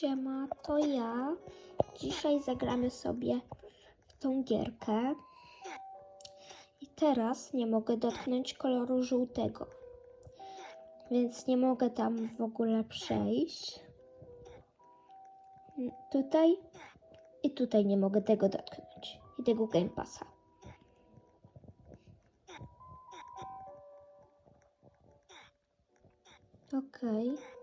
Siema, to ja. Dzisiaj zagramy sobie w tą gierkę. I teraz nie mogę dotknąć koloru żółtego. Więc nie mogę tam w ogóle przejść. Tutaj i tutaj nie mogę tego dotknąć. I tego Game Passa. Okej.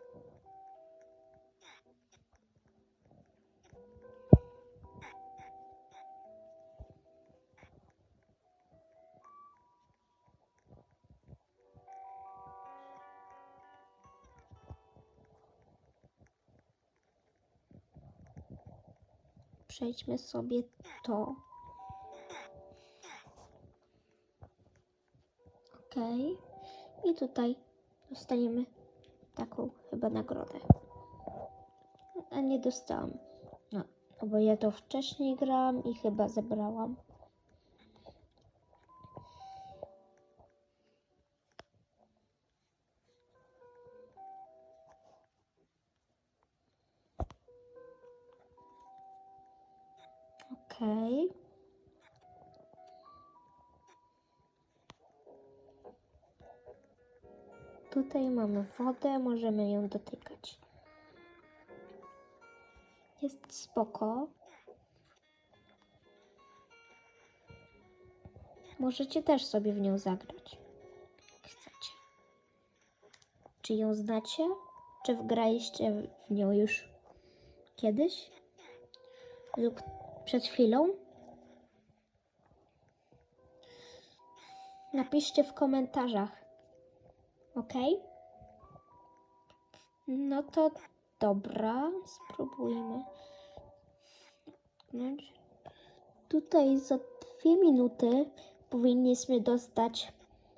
Przejdźmy sobie to. Ok. I tutaj dostaniemy taką chyba nagrodę. A nie dostałam. No, no bo ja to wcześniej grałam i chyba zebrałam. Okej. Tutaj mamy wodę, możemy ją dotykać. Jest spoko. Możecie też sobie w nią zagrać, jak chcecie. Czy ją znacie? Czy wgraliście w nią już kiedyś? Lub przed chwilą? Napiszcie w komentarzach. Ok? No to dobra, spróbujmy. Tutaj za dwie minuty powinniśmy dostać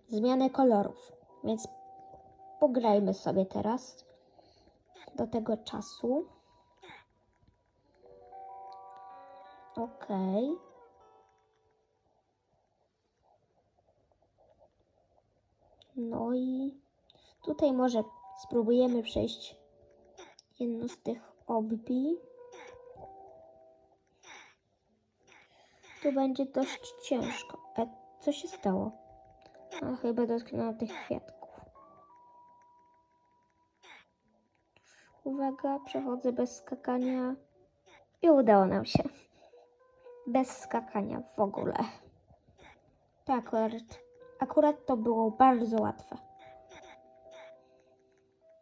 zmianę kolorów, więc pograjmy sobie teraz do tego czasu. Ok. No i tutaj może spróbujemy przejść jedno z tych obbi. Tu będzie dość ciężko. E, co się stało? A, chyba dotknęłam tych kwiatków. Uwaga, przechodzę bez skakania. I udało nam się. Bez skakania w ogóle. Tak, akurat, akurat to było bardzo łatwe.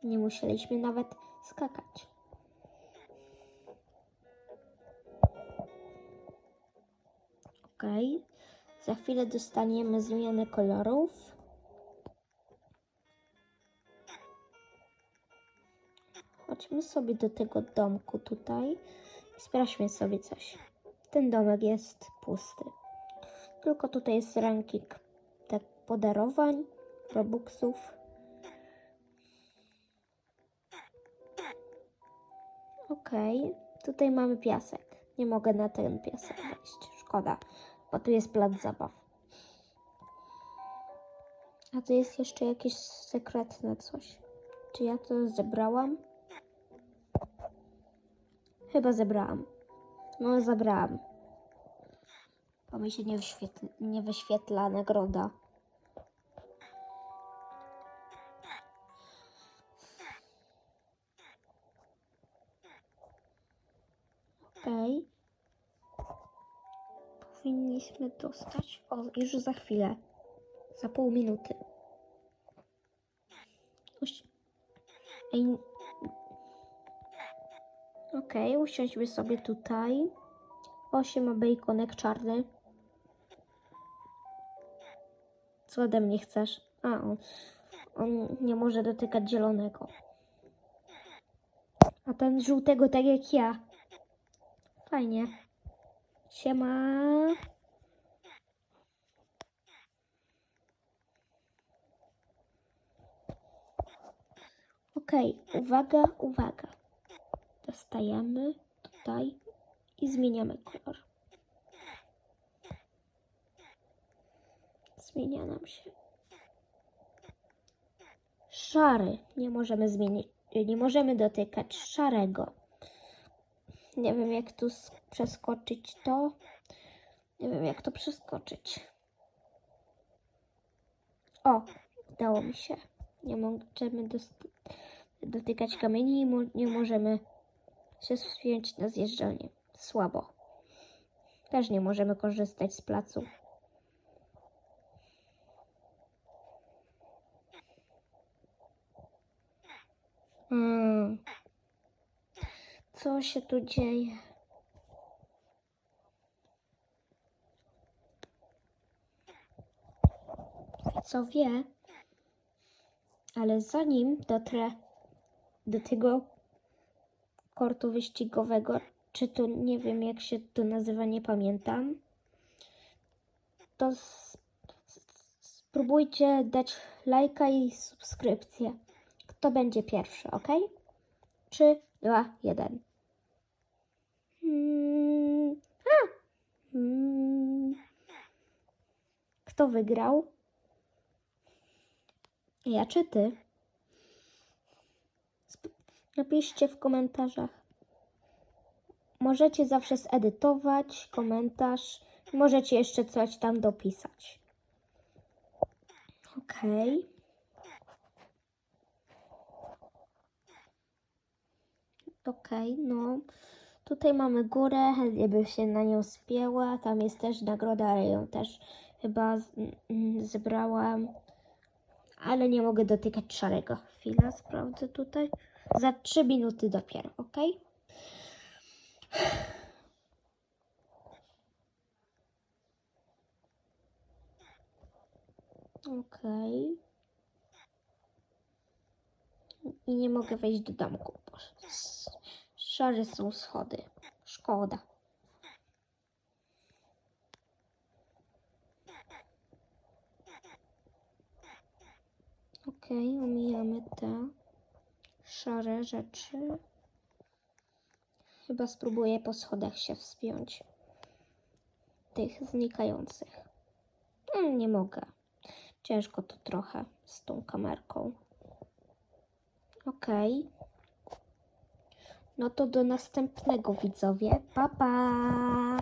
Nie musieliśmy nawet skakać. Ok. Za chwilę dostaniemy zmianę kolorów. Chodźmy sobie do tego domku tutaj i sprawdźmy sobie coś. Ten domek jest pusty. Tylko tutaj jest ranking tak podarowań, robuxów. Okej, tutaj mamy piasek. Nie mogę na ten piasek wejść. Szkoda, bo tu jest plac zabaw. A tu jest jeszcze jakieś sekretne coś. Czy ja to zebrałam? Chyba zebrałam. No, zabrałam. Bo mi się nie, wyświetl- nie wyświetla nagroda. Okej. Powinniśmy dostać. O, już za chwilę. Za pół minuty. Ej. Okej, usiądźmy sobie tutaj. Osiem bejkonek czarny. Co ode mnie chcesz? A, on, on nie może dotykać zielonego. A ten żółtego tak jak ja. Fajnie. Siema. Okej, uwaga, uwaga. Dostajemy tutaj i zmieniamy kolor. Zmienia nam się. Szary. Nie możemy zmienić, nie możemy dotykać szarego. Nie wiem, jak tu przeskoczyć to. Nie wiem, jak to przeskoczyć. O, udało mi się. Nie możemy dotykać kamieni i nie możemy się wspiąć na zjeżdżalnię. Słabo. Też nie możemy korzystać z placu. Hmm. Co się tu dzieje? Co wie? Ale zanim dotrę do tego kortu wyścigowego, czy to nie wiem jak się to nazywa, nie pamiętam, to spróbujcie dać lajka i subskrypcję. Kto będzie pierwszy, ok? 3, 2, 1. Hmm. Hmm. Kto wygrał? Ja czy ty? Napiszcie w komentarzach. Możecie zawsze zedytować komentarz. Możecie jeszcze coś tam dopisać. Okej. Okej, no. Tutaj mamy górę, chętnie bym się na nią spięła. Tam jest też nagroda, ale ją też chyba mm, zebrałam. Ale nie mogę dotykać szarego. Chwila, sprawdzę tutaj. Za 3 minuty dopiero, ok? Ok. I nie mogę wejść do domku. Szare są schody. Szkoda. Ok, omijamy te szare rzeczy. Chyba spróbuję po schodach się wspiąć. Tych znikających. Mm, Nie mogę. Ciężko to trochę z tą kamerką. Okej. No to do następnego widzowie. Pa pa!